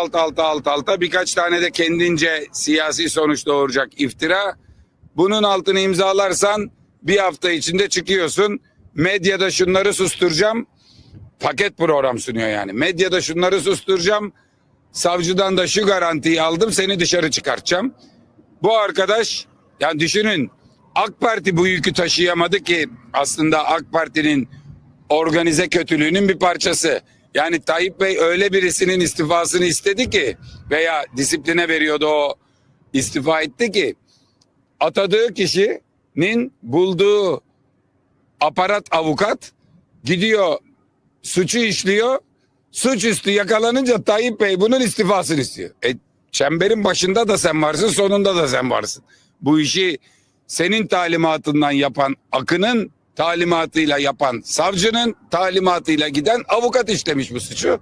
alt alta alt alta birkaç tane de kendince siyasi sonuç doğuracak iftira. Bunun altını imzalarsan bir hafta içinde çıkıyorsun. Medyada şunları susturacağım. Paket program sunuyor yani. Medyada şunları susturacağım. Savcıdan da şu garantiyi aldım seni dışarı çıkartacağım. Bu arkadaş yani düşünün AK Parti bu yükü taşıyamadı ki aslında AK Parti'nin organize kötülüğünün bir parçası. Yani Tayyip Bey öyle birisinin istifasını istedi ki veya disipline veriyordu o istifa etti ki atadığı kişinin bulduğu aparat avukat gidiyor suçu işliyor. Suçüstü yakalanınca Tayyip Bey bunun istifasını istiyor. E, çemberin başında da sen varsın sonunda da sen varsın. Bu işi senin talimatından yapan Akın'ın talimatıyla yapan savcının talimatıyla giden avukat işlemiş bu suçu.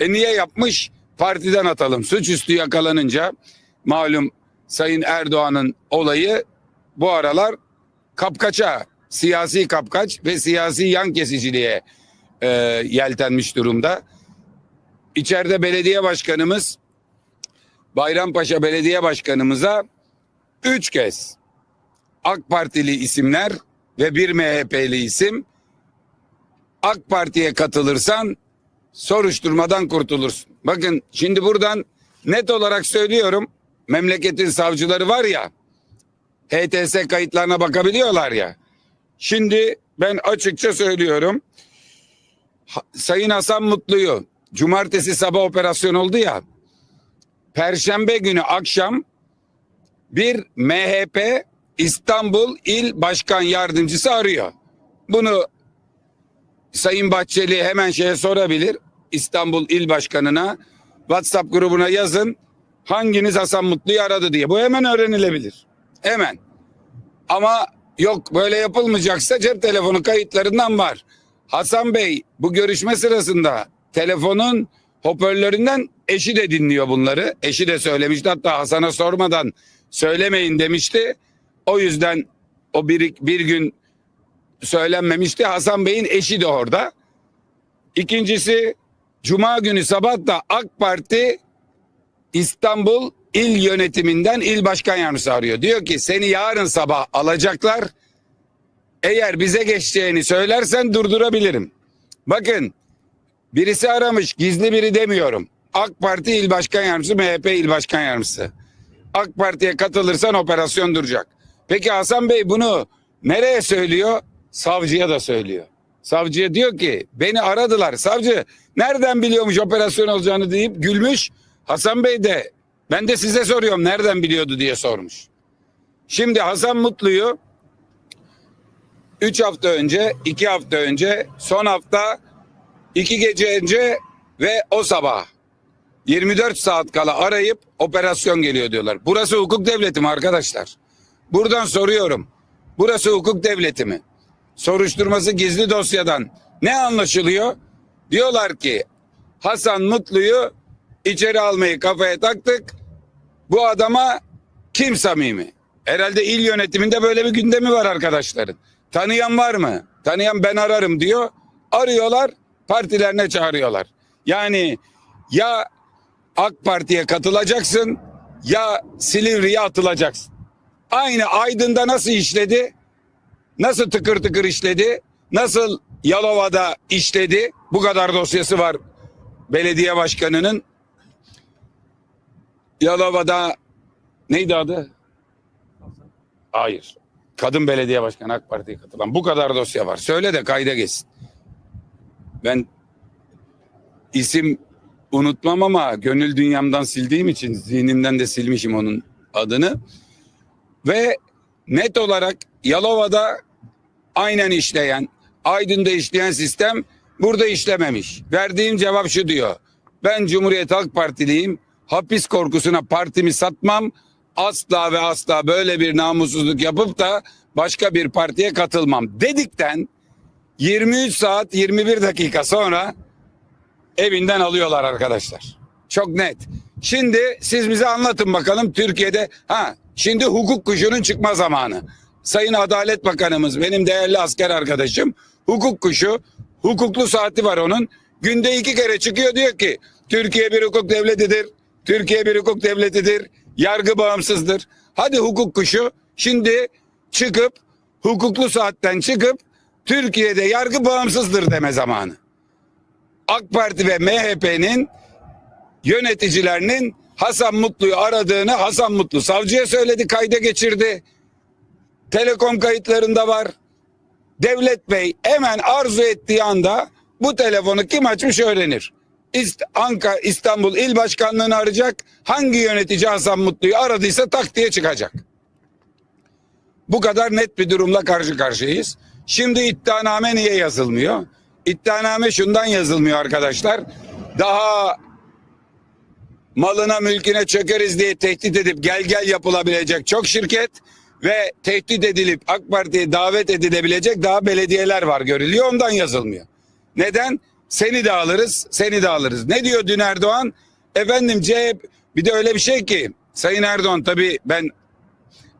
E niye yapmış? Partiden atalım. Suçüstü yakalanınca malum Sayın Erdoğan'ın olayı bu aralar kapkaça, siyasi kapkaç ve siyasi yan kesiciliğe e, yeltenmiş durumda. İçeride belediye başkanımız Bayrampaşa Belediye Başkanımıza üç kez AK Partili isimler ve bir MHP'li isim AK Parti'ye katılırsan soruşturmadan kurtulursun. Bakın şimdi buradan net olarak söylüyorum memleketin savcıları var ya HTS kayıtlarına bakabiliyorlar ya. Şimdi ben açıkça söylüyorum. Sayın Hasan Mutlu'yu cumartesi sabah operasyon oldu ya. Perşembe günü akşam bir MHP İstanbul İl Başkan Yardımcısı arıyor. Bunu Sayın Bahçeli hemen şeye sorabilir. İstanbul İl Başkanı'na WhatsApp grubuna yazın. Hanginiz Hasan Mutlu'yu aradı diye. Bu hemen öğrenilebilir. Hemen. Ama yok böyle yapılmayacaksa cep telefonu kayıtlarından var. Hasan Bey bu görüşme sırasında telefonun hoparlöründen eşi de dinliyor bunları. Eşi de söylemişti hatta Hasan'a sormadan söylemeyin demişti. O yüzden o bir, bir gün söylenmemişti. Hasan Bey'in eşi de orada. İkincisi Cuma günü sabah da AK Parti İstanbul İl Yönetiminden il başkan yardımcısı arıyor. Diyor ki seni yarın sabah alacaklar. Eğer bize geçeceğini söylersen durdurabilirim. Bakın birisi aramış gizli biri demiyorum. AK Parti il başkan yardımcısı MHP il başkan yardımcısı. AK Parti'ye katılırsan operasyon duracak. Peki Hasan Bey bunu nereye söylüyor? Savcıya da söylüyor. Savcıya diyor ki beni aradılar. Savcı nereden biliyormuş operasyon olacağını deyip gülmüş. Hasan Bey de ben de size soruyorum nereden biliyordu diye sormuş. Şimdi Hasan Mutlu'yu 3 hafta önce, 2 hafta önce, son hafta, 2 gece önce ve o sabah 24 saat kala arayıp operasyon geliyor diyorlar. Burası hukuk devleti mi arkadaşlar? Buradan soruyorum. Burası hukuk devleti mi? Soruşturması gizli dosyadan ne anlaşılıyor? Diyorlar ki Hasan Mutlu'yu içeri almayı kafaya taktık. Bu adama kim samimi? Herhalde il yönetiminde böyle bir gündemi var arkadaşların. Tanıyan var mı? Tanıyan ben ararım diyor. Arıyorlar partilerine çağırıyorlar. Yani ya AK Parti'ye katılacaksın ya Silivri'ye atılacaksın. Aynı Aydın'da nasıl işledi? Nasıl tıkır tıkır işledi? Nasıl Yalova'da işledi? Bu kadar dosyası var belediye başkanının. Yalova'da neydi adı? Hayır. Kadın belediye başkanı AK Parti'ye katılan. Bu kadar dosya var. Söyle de kayda geçsin. Ben isim unutmam ama gönül dünyamdan sildiğim için zihnimden de silmişim onun adını. Ve net olarak Yalova'da aynen işleyen, Aydın'da işleyen sistem burada işlememiş. Verdiğim cevap şu diyor. Ben Cumhuriyet Halk Partiliyim. Hapis korkusuna partimi satmam. Asla ve asla böyle bir namussuzluk yapıp da başka bir partiye katılmam dedikten 23 saat 21 dakika sonra evinden alıyorlar arkadaşlar. Çok net. Şimdi siz bize anlatın bakalım Türkiye'de ha şimdi hukuk kuşunun çıkma zamanı. Sayın Adalet Bakanımız benim değerli asker arkadaşım hukuk kuşu hukuklu saati var onun. Günde iki kere çıkıyor diyor ki Türkiye bir hukuk devletidir. Türkiye bir hukuk devletidir. Yargı bağımsızdır. Hadi hukuk kuşu şimdi çıkıp hukuklu saatten çıkıp Türkiye'de yargı bağımsızdır deme zamanı. AK Parti ve MHP'nin yöneticilerinin Hasan Mutlu'yu aradığını Hasan Mutlu savcıya söyledi, kayda geçirdi. Telekom kayıtlarında var. Devlet Bey hemen arzu ettiği anda bu telefonu kim açmış öğrenir. İst Ankara İstanbul İl Başkanlığı'nı arayacak. Hangi yönetici Hasan Mutlu'yu aradıysa tak diye çıkacak. Bu kadar net bir durumla karşı karşıyayız. Şimdi iddianame niye yazılmıyor? İddianame şundan yazılmıyor arkadaşlar. Daha malına mülküne çökeriz diye tehdit edip gel gel yapılabilecek çok şirket ve tehdit edilip AK Parti'ye davet edilebilecek daha belediyeler var görülüyor ondan yazılmıyor. Neden? Seni de alırız, seni de alırız. Ne diyor dün Erdoğan? Efendim CHP bir de öyle bir şey ki Sayın Erdoğan tabii ben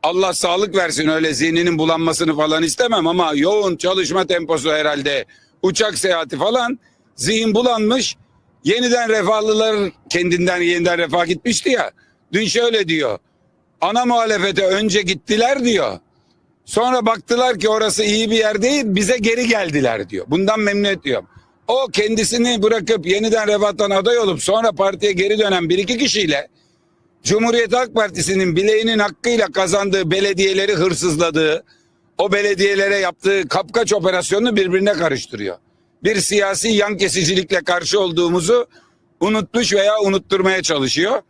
Allah sağlık versin öyle zihninin bulanmasını falan istemem ama yoğun çalışma temposu herhalde uçak seyahati falan zihin bulanmış yeniden refahlılar kendinden yeniden refah gitmişti ya. Dün şöyle diyor. Ana muhalefete önce gittiler diyor. Sonra baktılar ki orası iyi bir yer değil bize geri geldiler diyor. Bundan memnun ediyorum o kendisini bırakıp yeniden refahtan aday olup sonra partiye geri dönen bir iki kişiyle Cumhuriyet Halk Partisi'nin bileğinin hakkıyla kazandığı belediyeleri hırsızladığı, o belediyelere yaptığı kapkaç operasyonunu birbirine karıştırıyor. Bir siyasi yan kesicilikle karşı olduğumuzu unutmuş veya unutturmaya çalışıyor.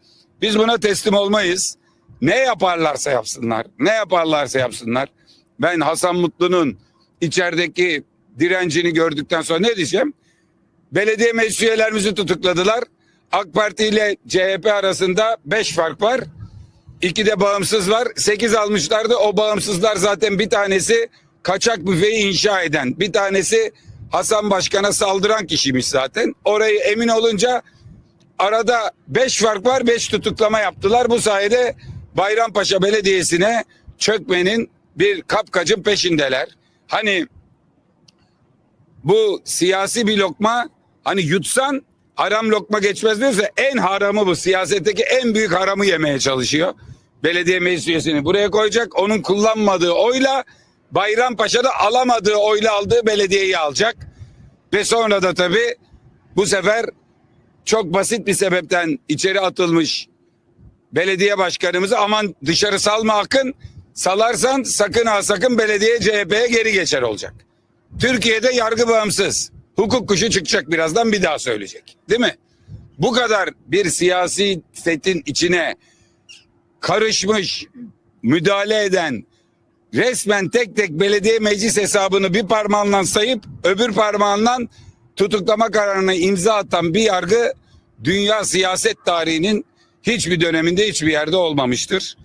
Biz buna teslim olmayız. Ne yaparlarsa yapsınlar, ne yaparlarsa yapsınlar. Ben Hasan Mutlu'nun içerideki direncini gördükten sonra ne diyeceğim? Belediye meclis üyelerimizi tutukladılar. AK Parti ile CHP arasında 5 fark var. İki de bağımsız var. 8 almışlardı. O bağımsızlar zaten bir tanesi kaçak büfeyi inşa eden. Bir tanesi Hasan Başkan'a saldıran kişiymiş zaten. Orayı emin olunca arada 5 fark var. 5 tutuklama yaptılar. Bu sayede Bayrampaşa Belediyesi'ne çökmenin bir kapkacın peşindeler. Hani bu siyasi bir lokma hani yutsan haram lokma geçmez diyorsa en haramı bu. Siyasetteki en büyük haramı yemeye çalışıyor. Belediye meclis üyesini buraya koyacak. Onun kullanmadığı oyla Bayrampaşa'da alamadığı oyla aldığı belediyeyi alacak. Ve sonra da tabii bu sefer çok basit bir sebepten içeri atılmış belediye başkanımızı aman dışarı salma akın salarsan sakın ha sakın belediye CHP'ye geri geçer olacak. Türkiye'de yargı bağımsız. Hukuk kuşu çıkacak birazdan bir daha söyleyecek. Değil mi? Bu kadar bir siyasi setin içine karışmış, müdahale eden, resmen tek tek belediye meclis hesabını bir parmağından sayıp öbür parmağından tutuklama kararına imza atan bir yargı dünya siyaset tarihinin hiçbir döneminde hiçbir yerde olmamıştır.